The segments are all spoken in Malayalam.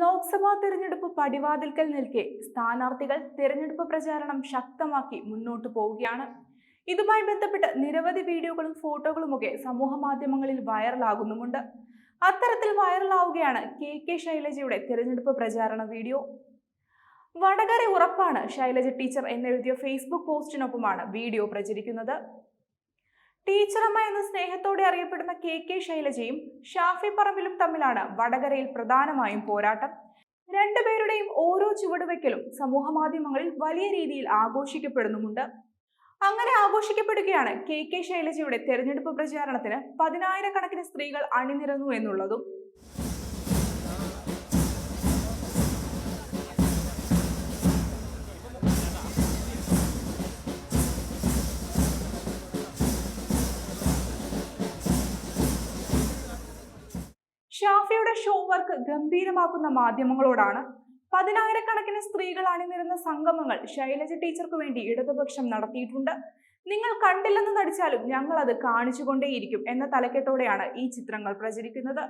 ലോക്സഭാ തിരഞ്ഞെടുപ്പ് പടിവാതിൽക്കൽ നിൽക്കെ സ്ഥാനാർത്ഥികൾ തിരഞ്ഞെടുപ്പ് പ്രചാരണം ശക്തമാക്കി മുന്നോട്ടു പോവുകയാണ്. ഇതുമായി ബന്ധപ്പെട്ട് നിരവധി വീഡിയോകളും ഫോട്ടോകളുമൊക്കെ സമൂഹ മാധ്യമങ്ങളിൽ വൈറലാകുന്നുമുണ്ട്. അത്തരത്തിൽ വൈറലാവുകയാണ് കെ കെ ശൈലജയുടെ തിരഞ്ഞെടുപ്പ് പ്രചാരണ വീഡിയോ. വടകര ഉറപ്പാണ് ശൈലജ ടീച്ചർ എന്നെഴുതിയ ഫേസ്ബുക്ക് പോസ്റ്റിനൊപ്പമാണ് വീഡിയോ പ്രചരിക്കുന്നത്. ടീച്ചറമ്മ എന്ന സ്നേഹത്തോടെ അറിയപ്പെടുന്ന കെ കെ ശൈലജയും ഷാഫി പറമ്പിലും തമ്മിലാണ് വടകരയിൽ പ്രധാനമായും പോരാട്ടം. രണ്ടുപേരുടെയും ഓരോ ചുവടുവെക്കലും സമൂഹ മാധ്യമങ്ങളിൽ വലിയ രീതിയിൽ ആഘോഷിക്കപ്പെടുന്നുമുണ്ട്. അങ്ങനെ ആഘോഷിക്കപ്പെടുകയാണ് കെ കെ ശൈലജയുടെ തെരഞ്ഞെടുപ്പ് പ്രചാരണത്തിന് പതിനായിരക്കണക്കിന് സ്ത്രീകൾ അണിനിരന്നു എന്നുള്ളതും ഷാഫിയുടെ ഷോ വർക്ക് ഗംഭീരമാക്കുന്ന മാധ്യമങ്ങളോടാണ് പതിനായിരക്കണക്കിന് സ്ത്രീകൾ അണിനിരുന്ന സംഗമങ്ങൾ ശൈലജ ടീച്ചർക്ക് വേണ്ടി ഇടതുപക്ഷം നടത്തിയിട്ടുണ്ട്. നിങ്ങൾ കണ്ടില്ലെന്ന് നടിച്ചാലും ഞങ്ങൾ അത് കാണിച്ചുകൊണ്ടേയിരിക്കും എന്ന തലക്കെട്ടോടെയാണ് ഈ ചിത്രങ്ങൾ പ്രചരിക്കുന്നത്.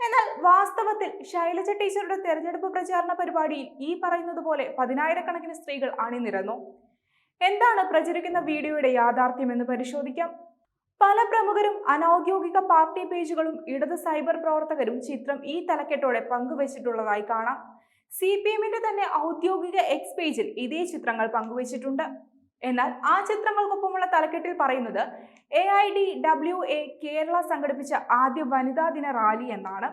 എന്നാൽ വാസ്തവത്തിൽ ശൈലജ ടീച്ചറുടെ തെരഞ്ഞെടുപ്പ് പ്രചാരണ പരിപാടിയിൽ ഈ പറയുന്നത് പോലെ പതിനായിരക്കണക്കിന് സ്ത്രീകൾ അണിനിരന്നു. എന്താണ് പ്രചരിക്കുന്ന വീഡിയോയുടെ യാഥാർത്ഥ്യം എന്ന് പരിശോധിക്കാം. പല പ്രമുഖരും അനൌദ്യോഗിക പാർട്ടി പേജുകളും ഇടത് സൈബർ പ്രവർത്തകരും ചിത്രം ഈ തലക്കെട്ടോടെ പങ്കുവച്ചിട്ടുള്ളതായി കാണാം. സി പി എമ്മിന്റെ തന്നെ ഔദ്യോഗിക എക്സ് പേജിൽ ഇതേ ചിത്രങ്ങൾ പങ്കുവച്ചിട്ടുണ്ട്. എന്നാൽ ആ ചിത്രങ്ങൾക്കൊപ്പമുള്ള തലക്കെട്ടിൽ പറയുന്നത് A I D W A Kerala സംഘടിപ്പിച്ച ആദ്യ വനിതാ ദിന റാലി എന്നാണ്.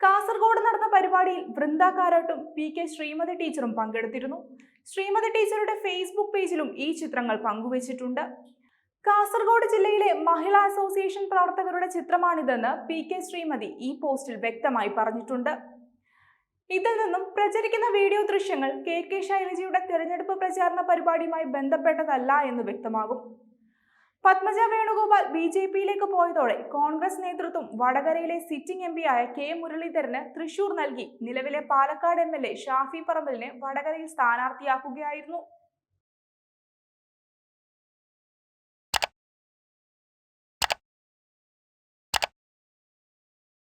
കാസർഗോഡ് നടന്ന പരിപാടിയിൽ വൃന്ദ കാരോട്ടും പി കെ ശ്രീമതി ടീച്ചറും പങ്കെടുത്തിരുന്നു. ശ്രീമതി ടീച്ചറുടെ ഫേസ്ബുക്ക് പേജിലും ഈ ചിത്രങ്ങൾ പങ്കുവച്ചിട്ടുണ്ട്. കാസർഗോഡ് ജില്ലയിലെ മഹിളാ അസോസിയേഷൻ പ്രവർത്തകരുടെ ചിത്രമാണിതെന്ന് പി കെ ശ്രീമതി ഈ പോസ്റ്റിൽ വ്യക്തമായി പറഞ്ഞിട്ടുണ്ട്. ഇതിൽ നിന്നും പ്രചരിക്കുന്ന വീഡിയോ ദൃശ്യങ്ങൾ കെ കെ ശൈലജയുടെ തെരഞ്ഞെടുപ്പ് പ്രചാരണ പരിപാടിയുമായി ബന്ധപ്പെട്ടതല്ല എന്ന് വ്യക്തമാകും. പത്മജ വേണുഗോപാൽ ബി ജെ പിയിലേക്ക് പോയതോടെ കോൺഗ്രസ് നേതൃത്വം വടകരയിലെ സിറ്റിംഗ് എം പിയായ കെ മുരളീധരന് തൃശൂർ നൽകി. നിലവിലെ Palakkad M L A Shafi പറമ്പലിനെ വടകരയിൽ സ്ഥാനാർത്ഥിയാക്കുകയായിരുന്നു.